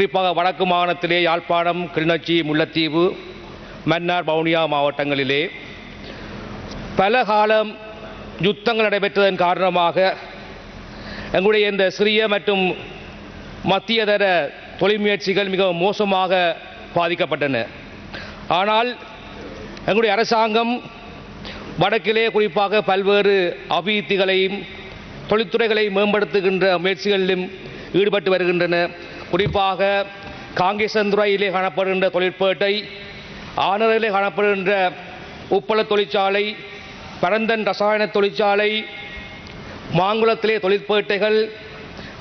குறிப்பாக வடக்கு மாகாணத்திலே யாழ்ப்பாணம் கிளிநொச்சி முல்லைத்தீவு மன்னார் வவுனியா மாவட்டங்களிலே. பல காலம் யுத்தங்கள் நடைபெற்றதன் காரணமாக எங்களுடைய இந்த சிறிய மற்றும் மத்தியதர தொழில் முயற்சிகள் மிகவும் மோசமாக பாதிக்கப்பட்டன. ஆனால் எங்களுடைய அரசாங்கம் வடக்கிலே குறிப்பாக பல்வேறு அபிவிருத்திகளையும் தொழில்துறைகளை மேம்படுத்துகின்ற முயற்சிகளிலும் ஈடுபட்டு வருகின்றன. குறிப்பாக காங்கேசந்துறையிலே காணப்படுகின்ற தொழிற்பேட்டை ஆனரிலே காணப்படுகின்ற உப்பள தொழிற்சாலை பரந்தன் ரசாயன தொழிற்சாலை மாங்குளத்திலே தொழிற்பேட்டைகள்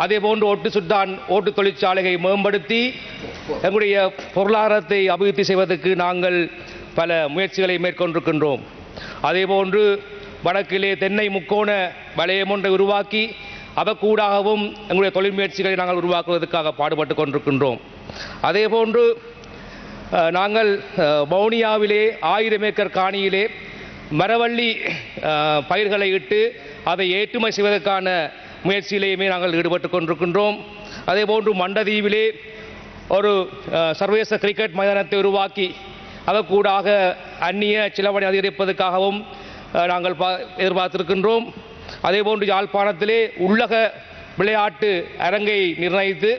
அதேபோன்று ஒட்டு சுட்டான் ஓட்டு தொழிற்சாலையை மேம்படுத்தி எங்களுடைய பொருளாதாரத்தை அபிவிருத்தி செய்வதற்கு நாங்கள் பல முயற்சிகளை மேற்கொண்டிருக்கின்றோம். அதேபோன்று வடக்கிலே தென்னை முக்கோண வளையம் ஒன்றை உருவாக்கி அதற்கூடாகவும் எங்களுடைய தொழில் முயற்சிகளை நாங்கள் உருவாக்குவதற்காக பாடுபட்டு கொண்டிருக்கின்றோம். அதேபோன்று நாங்கள் வவுனியாவிலே ஆயிரம் ஏக்கர் காணியிலே மரவள்ளி பயிர்களை இட்டு அதை ஏற்றுமதி செய்வதற்கான முயற்சியிலேயுமே நாங்கள் ஈடுபட்டு கொண்டிருக்கின்றோம். அதேபோன்று மண்டதீவிலே ஒரு சர்வதேச கிரிக்கெட் மைதானத்தை உருவாக்கி அதற்கூடாக அந்நிய சிலவனை அதிகரிப்பதற்காகவும் நாங்கள் பா எதிர்பார்த்திருக்கின்றோம். அதேபோன்று யாழ்ப்பாணத்திலே உள்ளக விளையாட்டு அரங்கை நிர்ணயித்து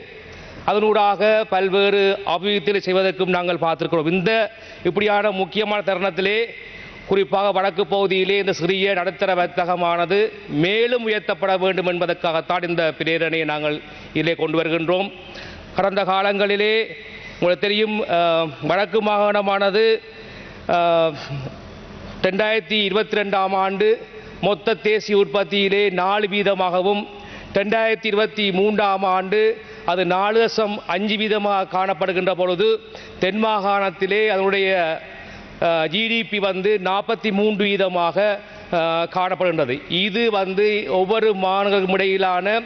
அதனூடாக பல்வேறு அபிவிருத்திகளை செய்வதற்கும் நாங்கள் பார்த்திருக்கிறோம். இந்த இப்படியான முக்கியமான தருணத்திலே குறிப்பாக வடக்கு பகுதியிலே இந்த சிறிய நடுத்தர வர்த்தகமானது மேலும் உயர்த்தப்பட வேண்டும் என்பதற்காகத்தான் இந்த பிரேரணையை நாங்கள் இதிலே கொண்டு வருகின்றோம். கடந்த காலங்களிலே உங்களுக்கு தெரியும் வடக்கு மாகாணமானது ரெண்டாயிரத்தி இருபத்தி ரெண்டாம் ஆண்டு மொத்த தேசிய உற்பத்தியிலே நாலு வீதமாகவும் ரெண்டாயிரத்தி இருபத்தி மூன்றாம் ஆண்டு அது நாலு தசம் அஞ்சு வீதமாக காணப்படுகின்ற பொழுது தென் மாகாணத்திலே அதனுடைய ஜிடிபி வந்து நாற்பத்தி மூன்று வீதமாக காணப்படுகின்றது. இது வந்து ஒவ்வொரு மாநிலங்களுக்கும் இடையிலான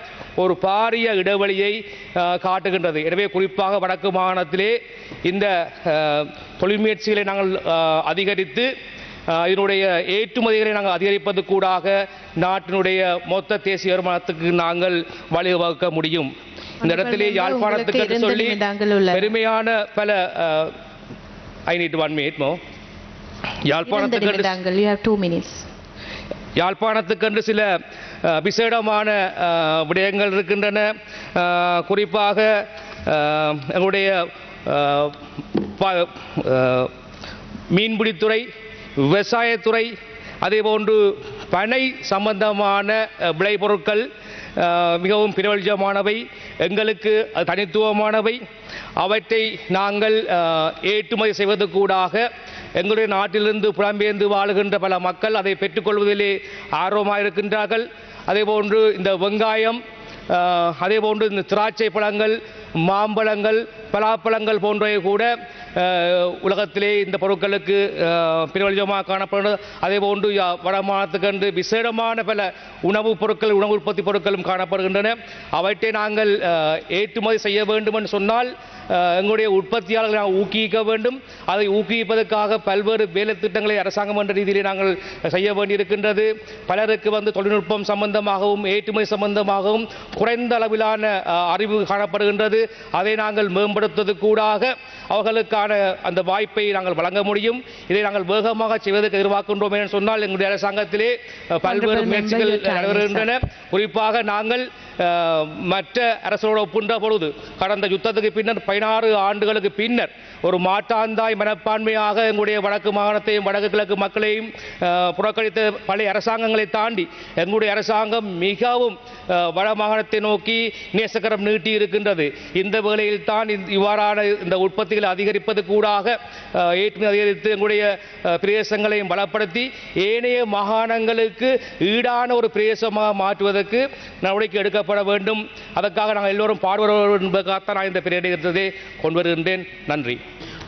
ஒரு பாரிய இடைவெளியை காட்டுகின்றது. எனவே குறிப்பாக வடக்கு மாகாணத்திலே இந்த தொழில் முயற்சிகளை நாங்கள் அதிகரித்து இதனுடைய ஏற்றுமதிகளை நாங்கள் அதிகரிப்பது கூடாக நாட்டினுடைய மொத்த தேசிய வருமானத்துக்கு நாங்கள் வழிவகுக்க முடியும். இந்த இடத்திலே யாழ்ப்பாணத்துக்கு சொல்லி. பெருமையான பல ஐ நீட் ஒன் மினிட் மோ யாழ்ப்பாணத்துக்கு யாழ்ப்பாணத்துக்கென்று சில விசேடமான விடயங்கள் இருக்கின்றன. குறிப்பாக எங்களுடைய மீன்பிடித்துறை விவசாயத்துறை அதேபோன்று பனை சம்பந்தமான விளைபொருட்கள் மிகவும் பிரபலமானவை எங்களுக்கு தனித்துவமானவை. அவற்றை நாங்கள் ஏற்றுமதி செய்வதற்கூடாக எங்களுடைய நாட்டிலிருந்து புலம்பெயர்ந்து வாழுகின்ற பல மக்கள் அதை பெற்றுக்கொள்வதிலே ஆர்வமாக இருக்கின்றார்கள். அதேபோன்று இந்த வெங்காயம் அதேபோன்று இந்த திராட்சை பழங்கள் மாம்பழங்கள் பலாப்பழங்கள் போன்றவை கூட உலகத்திலே இந்த பொருட்களுக்கு பிரபலமாக காணப்படுகிறது. அதே போன்று வடமானத்துக்கென்று விசேடமான பல உணவுப் பொருட்கள் உணவு உற்பத்தி பொருட்களும் காணப்படுகின்றன. அவற்றை நாங்கள் ஏற்றுமதி செய்ய வேண்டும் என்று சொன்னால் எங்களுடைய உற்பத்தியாளர்களை நாங்கள் ஊக்குவிக்க வேண்டும். அதை ஊக்குவிப்பதற்காக பல்வேறு வேலை திட்டங்களை அரசாங்கம் என்ற ரீதியிலே நாங்கள் செய்ய வேண்டியிருக்கின்றது. பலருக்கு வந்து தொழில்நுட்பம் சம்பந்தமாகவும் ஏற்றுமதி சம்பந்தமாகவும் குறைந்த அளவிலான அறிவு காணப்படுகின்றது. அதை நாங்கள் மேம்படுத்துவதற்கூடாக அவர்களுக்கான அந்த வாய்ப்பை நாங்கள் வழங்க முடியும் இதை நாங்கள் வேகமாக செய்வதற்கு எதிர்பார்க்கின்றோம் என்று சொன்னால் எங்களுடைய அரசாங்கத்திலே பல்வேறு முயற்சிகள். நடைபெறுகின்றன குறிப்பாக நாங்கள் மற்ற அரசோடு ஒப்புன்ற பொழுது கடந்த யுத்தத்துக்கு பின்னர் பதினாறு ஆண்டுகளுக்கு பின்னர் ஒரு மாற்றாந்தாய் மனப்பான்மையாக எங்களுடைய வடக்கு மாகாணத்தையும் வடக்கு கிழக்கு மக்களையும் புறக்கணித்த பழைய அரசாங்கங்களை தாண்டி எங்களுடைய அரசாங்கம் மிகவும் வட மாகாணத்தை நோக்கி நேசக்கரம் நீட்டி இருக்கின்றது. இந்த வேளையில் தான் இந்த- இவ்வாறான இந்த உற்பத்திகளை அதிகரிப்பது கூடாக ஏற்றுமதி அதிகரித்து எங்களுடைய பிரதேசங்களையும் பலப்படுத்தி ஏனைய மாகாணங்களுக்கு ஈடான ஒரு பிரதேசமாக மாற்றுவதற்கு நடவடிக்கை எடுக்கப்பட வேண்டும். அதற்காக நாங்கள் எல்லோரும் பாடுபட என்பதற்காகத்தான் நான் இந்த பிரேரத்தை கொண்டு வருகின்றேன். நன்றி.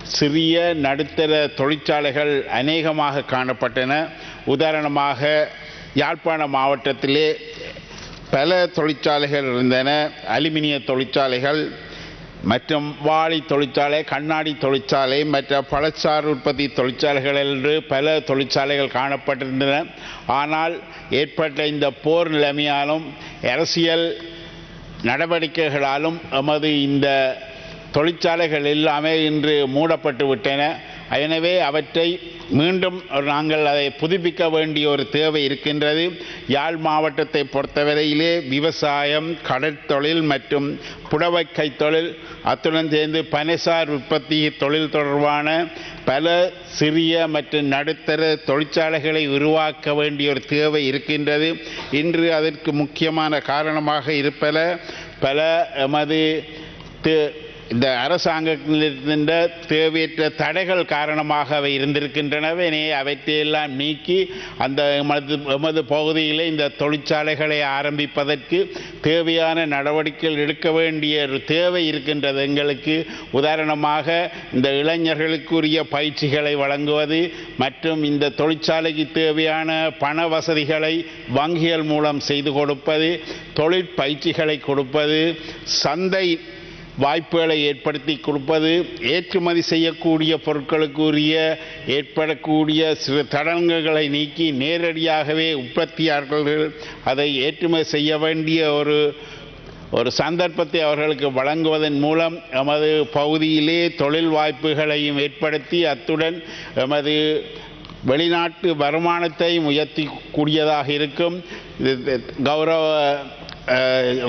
சிறிய நடுத்தர தொழிற்சாலைகள் அநேகமாக காணப்பட்டன. உதாரணமாக யாழ்ப்பாண மாவட்டத்திலே பல தொழிற்சாலைகள் இருந்தன. அலுமினிய தொழிற்சாலைகள் மற்றும் வாழை தொழிற்சாலை கண்ணாடி தொழிற்சாலை மற்ற பழச்சாறு உற்பத்தி தொழிற்சாலைகள் என்று பல தொழிற்சாலைகள் காணப்பட்டிருந்தன. ஆனால் ஏற்பட்ட இந்த போர் நிலைமையாலும் அரசியல் நடவடிக்கைகளாலும் எமது இந்த தொழிற்சாலைகள் எல்லாமே இன்று மூடப்பட்டு விட்டன எனவே அவற்றை மீண்டும் நாங்கள் அதை புதுப்பிக்க வேண்டிய ஒரு தேவை இருக்கின்றது. யாழ் மாவட்டத்தை பொறுத்தவரையிலே விவசாயம் கடற்தொழில் மற்றும் புடவை கைத்தொழில் அத்துடன் சேர்ந்து பனைசார் உற்பத்தி தொழில் தொடர்பான பல சிறிய மற்றும் நடுத்தர தொழிற்சாலைகளை உருவாக்க வேண்டிய ஒரு தேவை இருக்கின்றது. இன்று அதற்கு முக்கியமான காரணமாக இருப்பல பல எமது இந்த அரசாங்கத்திலிருந்த தேவையற்ற தடைகள் காரணமாக அவை இருந்திருக்கின்றனவே அவற்றையெல்லாம் நீக்கி அந்த எமது எமது பகுதியிலே இந்த தொழிற்சாலைகளை ஆரம்பிப்பதற்கு தேவையான நடவடிக்கைகள் எடுக்க வேண்டிய ஒரு தேவை இருக்கின்றது. எங்களுக்கு உதாரணமாக இந்த இளைஞர்களுக்குரிய பயிற்சிகளை வழங்குவது மற்றும் இந்த தொழிற்சாலைக்கு தேவையான பண வசதிகளை வங்கிகள் மூலம் செய்து கொடுப்பது தொழிற்பயிற்சிகளை கொடுப்பது சந்தை வாய்ப்புகளை ஏற்படுத்தி கொடுப்பது ஏற்றுமதி செய்யக்கூடிய பொருட்களுக்குரிய ஏற்படக்கூடிய சிறு தடங்குகளை நீக்கி நேரடியாகவே உற்பத்தியாளர்கள் அதை ஏற்றுமதி செய்ய வேண்டிய ஒரு ஒரு சந்தர்ப்பத்தை அவர்களுக்கு வழங்குவதன் மூலம் எமது பகுதியிலே தொழில் வாய்ப்புகளையும் ஏற்படுத்தி அத்துடன் எமது வெளிநாட்டு வருமானத்தையும் உயர்த்தி கூடியதாக இருக்கும். கௌரவ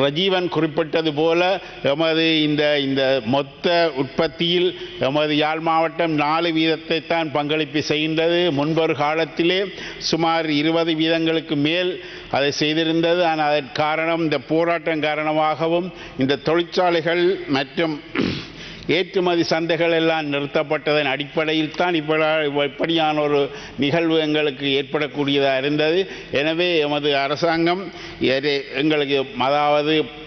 ரஜீவன் குறிப்பிட்டது போல எமது இந்த இந்த மொத்த உற்பத்தியில் எமது யாழ் மாவட்டம் நாலு வீதத்தை தான் பங்களிப்பு செய்கின்றது. முன்பொரு காலத்திலே சுமார் இருபது வீதங்களுக்கு மேல் அதை செய்திருந்தது. ஆனால் அதற்கு காரணம் இந்த போராட்டம் காரணமாகவும் இந்த தொழிற்சாலைகள் மற்றும் ஏற்றுமதி சந்தைகள் எல்லாம் நிறுத்தப்பட்டதன் அடிப்படையில் தான் இப்ப இப்படியான ஒரு நிகழ்வு எங்களுக்கு ஏற்படக்கூடியதாக இருந்தது. எனவே எமது அரசாங்கம் எங்களுக்கு அதாவது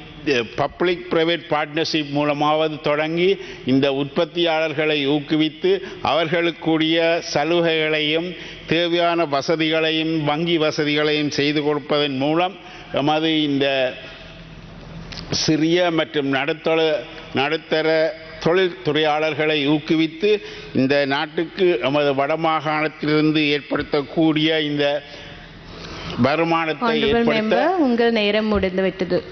பப்ளிக் பிரைவேட் பார்ட்னர்ஷிப் மூலமாவது தொடங்கி இந்த உற்பத்தியாளர்களை ஊக்குவித்து அவர்களுக்குரிய சலுகைகளையும் தேவையான வசதிகளையும் வங்கி வசதிகளையும் செய்து கொடுப்பதன் மூலம் எமது இந்த சிறிய மற்றும் நடுத்தர நடுத்தர தொழில்துறையாளர்களை ஊக்குவித்து இந்த நாட்டுக்கு நமது வடமாகாணத்திலிருந்து ஏற்படுத்தக்கூடிய இந்த வருமானத்தை ஏற்படுத்த உங்கள் நேரம் முடிந்து விட்டது.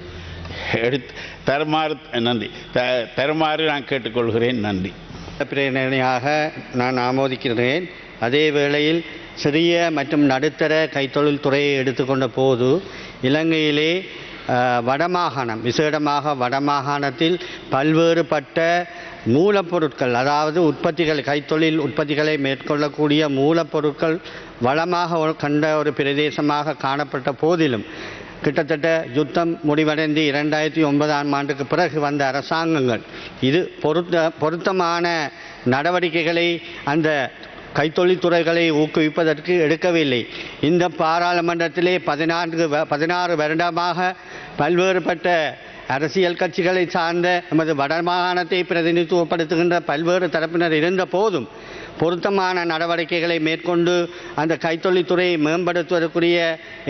எடுத்து தருமாறு நன்றி. த- தருமாறு நான் கேட்டுக்கொள்கிறேன் நன்றி. பிரேரணையாக நான் ஆமோதிக்கிறேன். அதே வேளையில் சிறிய மற்றும் நடுத்தர கைத்தொழில் துறையை எடுத்துக்கொண்ட போது இலங்கையிலே வடமாகாணம் விசேடமாக வடமாகாணத்தில் பல்வேறுபட்ட மூலப்பொருட்கள் அதாவது உற்பத்திகள் கைத்தொழில் உற்பத்திகளை மேற்கொள்ளக்கூடிய மூலப்பொருட்கள் வளமாக கண்ட ஒரு பிரதேசமாக காணப்பட்ட போதிலும் கிட்டத்தட்ட யுத்தம் முடிவடைந்து இரண்டாயிரத்தி ஒன்பதாம் ஆண்டுக்கு பிறகு வந்த அரசாங்கங்கள் இது பொருத்த பொருத்தமான நடவடிக்கைகளை அந்த கைத்தொழில் துறைகளை ஊக்குவிப்பதற்கு எடுக்கவில்லை. இந்த பாராளுமன்றத்திலே பதினான்கு வ- பதினாறு வருடமாக பல்வேறுபட்ட அரசியல் கட்சிகளை சார்ந்த நமது வடமாகாணத்தை பிரதிநிதித்துவப்படுத்துகின்ற பல்வேறு தரப்பினர் இருந்த போதும் பொருத்தமான நடவடிக்கைகளை மேற்கொண்டு அந்த கைத்தொழில்துறையை மேம்படுத்துவதற்குரிய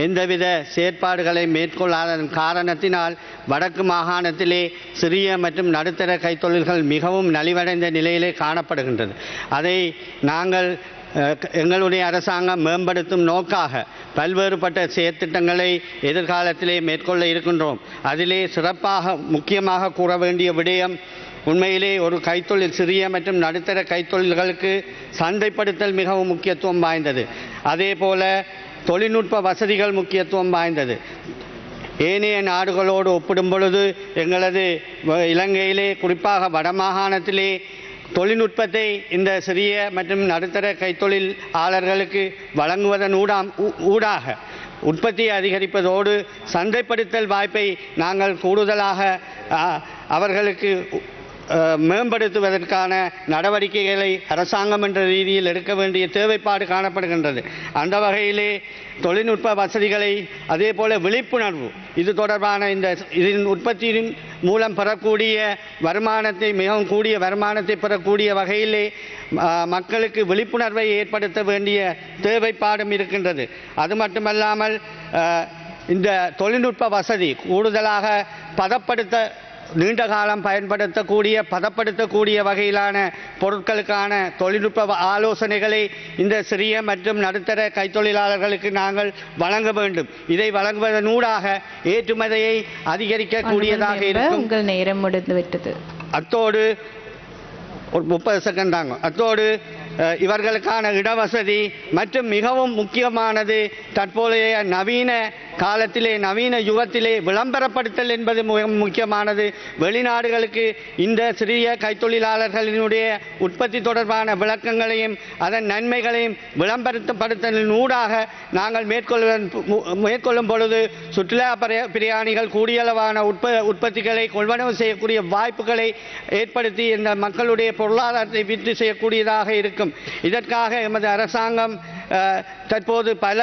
எந்தவித செயற்பாடுகளை மேற்கொள்ளாததன் காரணத்தினால் வடக்கு மாகாணத்திலே சிறிய மற்றும் நடுத்தர கைத்தொழில்கள் மிகவும் நலிவடைந்த நிலையிலே காணப்படுகின்றது. அதை நாங்கள் எங்களுடைய அரசாங்கம் மேம்படுத்தும் நோக்காக பல்வேறுபட்ட செயற்திட்டங்களை எதிர்காலத்திலே மேற்கொள்ள இருக்கின்றோம். அதிலே சிறப்பாக முக்கியமாக கூற வேண்டிய விடயம் உண்மையிலே ஒரு கைத்தொழில் சிறிய மற்றும் நடுத்தர கைத்தொழில்களுக்கு சந்தைப்படுத்தல் மிகவும் முக்கியத்துவம் வாய்ந்தது. அதே போல தொழில்நுட்ப வசதிகள் முக்கியத்துவம் வாய்ந்தது. ஏனைய நாடுகளோடு ஒப்பிடும் பொழுது எங்களது வ- இலங்கையிலே குறிப்பாக வடமாகாணத்திலே தொழில்நுட்பத்தை இந்த சிறிய மற்றும் நடுத்தர கைத்தொழில் ஆளர்களுக்கு வழங்குவதன் ஊடாம் ஊ- ஊடாக உற்பத்தியை அதிகரிப்பதோடு சந்தைப்படுத்தல் வாய்ப்பை நாங்கள் கூடுதலாக அவர்களுக்கு மேம்படுத்துவதற்கான நடவடிக்கைகளை அரசாங்கம் என்ற ரீதியில் எடுக்க வேண்டிய தேவைப்பாடு காணப்படுகின்றது. அந்த வகையிலே தொழில்நுட்ப வசதிகளை அதே போல விழிப்புணர்வு இது தொடர்பான இந்த இதன் உற்பத்தியின் மூலம் பெறக்கூடிய வருமானத்தை மிகவும் கூடிய வருமானத்தை பெறக்கூடிய வகையிலே மக்களுக்கு விழிப்புணர்வை ஏற்படுத்த வேண்டிய தேவைப்பாடும் இருக்கின்றது. அது மட்டுமல்லாமல் இந்த தொழில்நுட்ப வசதி கூடுதலாக பதப்படுத்த நீண்ட காலம் பயன்படுத்தக்கூடிய பதப்படுத்தக்கூடிய வகையிலான பொருட்களுக்கான தொழில்நுட்ப ஆலோசனைகளை இந்த சிறிய மற்றும் நடுத்தர கைத்தொழிலாளர்களுக்கு நாங்கள் வழங்க வேண்டும். இதை வழங்குவதனூடாக ஏற்றுமதியை அதிகரிக்கக்கூடியதாக இருக்கும். உங்கள் நேரம் முடிந்து விட்டது அத்தோடு ஒரு முப்பது செகண்ட் தாங்க. அத்தோடு இவர்களுக்கான இடவசதி மற்றும் மிகவும் முக்கியமானது தற்போதைய நவீன காலத்திலே நவீன யுகத்திலே விளம்பரப்படுத்தல் என்பது மிக முக்கியமானது. வெளிநாடுகளுக்கு இந்த சிறிய கைத்தொழிலாளர்களினுடைய உற்பத்தி தொடர்பான விளக்கங்களையும் அதன் நன்மைகளையும் விளம்பரப்படுத்தலின் ஊடாக நாங்கள் மேற்கொள்வதன் மேற்கொள்ளும் பொழுது சுற்றுலா பிரயாணிகள் கூடியளவான உற்ப உற்பத்திகளை கொள்வனவு செய்யக்கூடிய வாய்ப்புகளை ஏற்படுத்தி இந்த மக்களுடைய பொருளாதாரத்தை விற்று செய்யக்கூடியதாக இருக்கும். இதற்காக எமது அரசாங்கம் தற்போது பல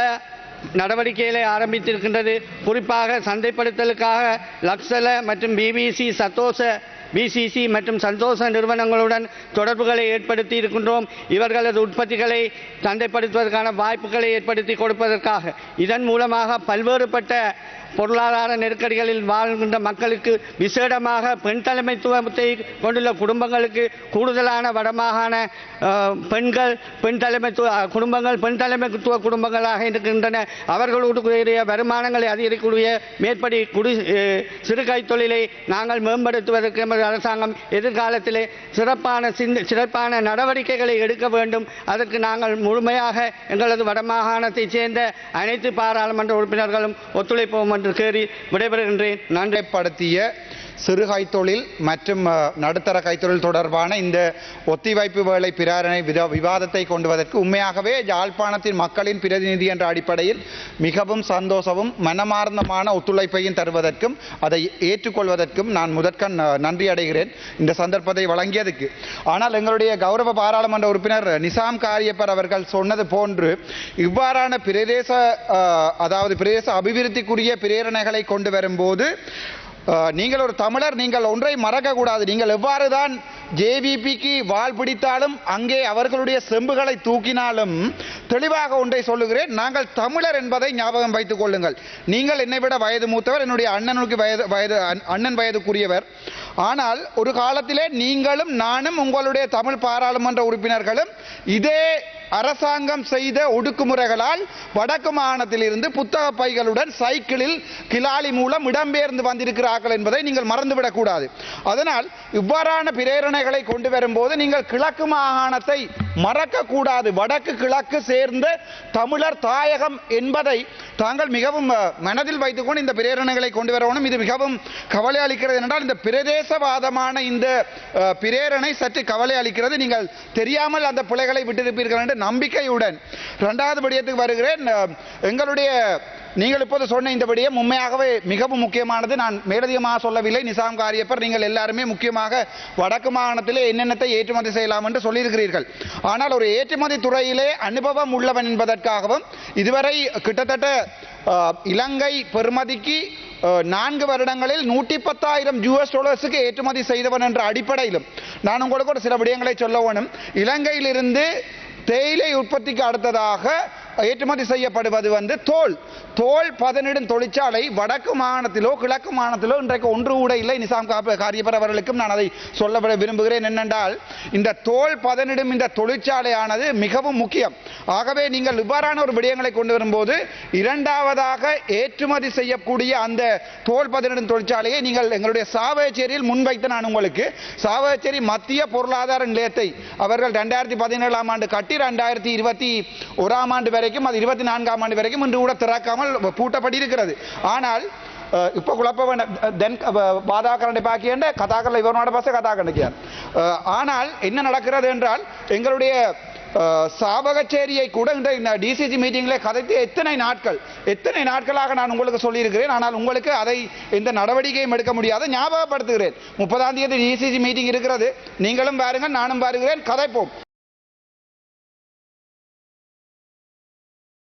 நடவடிக்கைகளை ஆரம்பித்திருக்கின்றது. குறிப்பாக சந்தைப்படுத்தலுக்காக லக்ஸல மற்றும் பிபிசி சத்தோச பிசிசி மற்றும் சந்தோஷ நிறுவனங்களுடன் தொடர்புகளை ஏற்படுத்தி இருக்கின்றோம். இவர்களது உற்பத்திகளை சந்தைப்படுத்துவதற்கான வாய்ப்புகளை ஏற்படுத்தி கொடுப்பதற்காக. இதன் மூலமாக பல்வேறுபட்ட பொருளாதார நெருக்கடிகளில் வாழ்கின்ற மக்களுக்கு விசேடமாக பெண் தலைமைத்துவத்தை கொண்டுள்ள குடும்பங்களுக்கு கூடுதலான வடமாகாண பெண்கள் பெண் தலைமைத்துவ குடும்பங்கள் பெண் தலைமைத்துவ குடும்பங்களாக இருக்கின்றன. அவர்களுடைய வருமானங்களை அதிகரிக்கக்கூடிய மேற்படி குடி சிறு கைத்தொழிலை நாங்கள் மேம்படுத்துவதற்கு எமது அரசாங்கம் எதிர்காலத்திலே சிறப்பான சிந்த சிறப்பான நடவடிக்கைகளை எடுக்க வேண்டும். அதற்கு நாங்கள் முழுமையாக எங்களது வடமாகாணத்தைச் சேர்ந்த அனைத்து பாராளுமன்ற உறுப்பினர்களும் ஒத்துழைப்போம் என்று கேறி விடைபெறுகின்றேன். நன்றி. சிறு கைத்தொழில் மற்றும் நடுத்தர கைத்தொழில் தொடர்பான இந்த ஒத்திவைப்பு வேலை பிரேரணை விவாதத்தை கொண்டுவதற்கு உண்மையாகவே யாழ்ப்பாணத்தின் மக்களின் பிரதிநிதி என்ற அடிப்படையில் மிகவும் சந்தோஷமும் மனமார்ந்தமான ஒத்துழைப்பையும் தருவதற்கும் அதை ஏற்றுக்கொள்வதற்கும் நான் முதற்கண் நன்றி அடைகிறேன் இந்த சந்தர்ப்பத்தை வழங்கியதுக்கு. ஆனால் எங்களுடைய கௌரவ பாராளுமன்ற உறுப்பினர் நிசாம் காரியப்பர் அவர்கள் சொன்னது போன்று இவ்வாறான பிரதேச அதாவது பிரதேச அபிவிருத்திக்குரிய பிரேரணைகளை கொண்டு வரும்போது நீங்கள் ஒரு தமிழர் நீங்கள் ஒன்றை மறக்கக்கூடாது. நீங்கள் எவ்வாறு தான் ஜேவிபிக்கு வால் பிடித்தாலும் அங்கே அவர்களுடைய செம்புகளை தூக்கினாலும் தெளிவாக ஒன்றை சொல்லுகிறேன். நாங்கள் தமிழர் என்பதை ஞாபகம் வைத்துக் கொள்ளுங்கள். நீங்கள் என்னை விட வயது மூத்தவர் என்னுடைய அண்ணனுக்கு வயது வயது அண்ணன் வயதுக்குரியவர். ஆனால் ஒரு காலத்திலே நீங்களும் நானும் உங்களுடைய தமிழ் பாராளுமன்ற உறுப்பினர்களும் இதே அரசாங்கம் செய்த ஒடுக்குமுறைகளால் வடக்கு மாகாணத்திலிருந்து புத்தக பைகளுடன் சைக்கிளில் கிளாலி மூலம் இடம்பெயர்ந்து வந்திருக்கிறார்கள் என்பதை நீங்கள் மறந்துவிடக்கூடாது. அதனால் இவ்வாறான பிரேரணைகளை கொண்டு வரும்போது நீங்கள் கிழக்கு மாகாணத்தை மறக்கக்கூடாது. வடக்கு கிழக்கு சேர்ந்த தமிழர் தாயகம் என்பதை தாங்கள் மிகவும் மனதில் வைத்துக்கொண்டு இந்த பிரேரணைகளை கொண்டு வரணும். இது மிகவும் கவலை அளிக்கிறது என்றால் இந்த பிரதேசவாதமான இந்த பிரேரணை சற்று கவலை அளிக்கிறது. நீங்கள் தெரியாமல் அந்த பிள்ளைகளை விட்டிருப்பீர்கள் என்று நம்பிக்கையுடன். இரண்டாவது படியத்துக்கு வருகிறேன். எங்களுடைய நீங்கள் இப்போது சொன்ன இந்த விடயம் உண்மையாகவே மிகவும் முக்கியமானது. நான் மேலதிகமாக சொல்லவில்லை. நிசாம் காரியப்பர் நீங்கள் எல்லாருமே முக்கியமாக வடக்கு மாகாணத்திலே என்னென்னத்தை ஏற்றுமதி செய்யலாம் என்று சொல்லியிருக்கிறீர்கள். ஆனால் ஒரு ஏற்றுமதி துறையிலே அனுபவம் உள்ளவன் என்பதற்காகவும் இதுவரை கிட்டத்தட்ட இலங்கை பெறுமதிக்கு நான்கு வருடங்களில் நூற்றி பத்தாயிரம் யூஎஸ் டாலர்ஸுக்கு ஏற்றுமதி செய்தவன் என்ற அடிப்படையிலும் நான் உங்களுக்கு ஒரு சில விடயங்களை சொல்ல வேணும். இலங்கையிலிருந்து தேயிலை உற்பத்திக்கு அடுத்ததாக ஏற்றுமதி செய்யப்படுவது வந்து தோல். தோல் பதனிடும் தொழிற்சாலை வடக்கு மாகாணத்திலோ கிழக்கு மாகாணத்திலோ இன்றைக்கு ஒன்று கூட இல்லை. நிசாம் காப்ப- காரியப்பர் அவர்களுக்கும் நான் அதை சொல்ல விரும்புகிறேன். என்னென்றால் இந்த தோல் பதனிடும் இந்த தொழிற்சாலையானது மிகவும் முக்கியம். ஆகவே நீங்கள் இவ்வாறான ஒரு விடயங்களை கொண்டு வரும்போது இரண்டாவதாக ஏற்றுமதி செய்யக்கூடிய அந்த தோல் பதனிடும் தொழிற்சாலையை நீங்கள் எங்களுடைய சாவகச்சேரியில் முன்வைத்து நான் உங்களுக்கு. சாவகச்சேரி மத்திய பொருளாதார நிலையத்தை அவர்கள் ரெண்டாயிரத்தி பதினேழாம் ஆண்டு கட்டி ரெண்டாயிரத்தி இருபத்தி ஓராம் ஆண்டு வரைக்கும் அது இருபத்தி நான்காம் ஆண்டு வரைக்கும் இன்று கூட திறக்காமல் பூட்டப்படி இருக்கிறது ஆனால் இப்போ குழப்ப வேண்டாம் தென் பாதாக்கரண்டை பாக்கியண்ட கதாக்கரில் இவனோட பச கதாக்கண்டிக்கார் ஆனால் என்ன நடக்கிறது என்றால் எங்களுடைய சாபகச்சேரியை கூட இந்த டிசிசி மீட்டிங்கில் கதைத்து எத்தனை நாட்கள் எத்தனை நாட்களாக நான் உங்களுக்கு சொல்லியிருக்கிறேன் ஆனால் உங்களுக்கு அதை இந்த நடவடிக்கையும் எடுக்க முடியாத ஞாபகப்படுத்துகிறேன். முப்பதாம் தேதி டிசிசி மீட்டிங் இருக்கிறது. நீங்களும் பாருங்கள் நானும் பாருகிறேன். கதைப்போம்.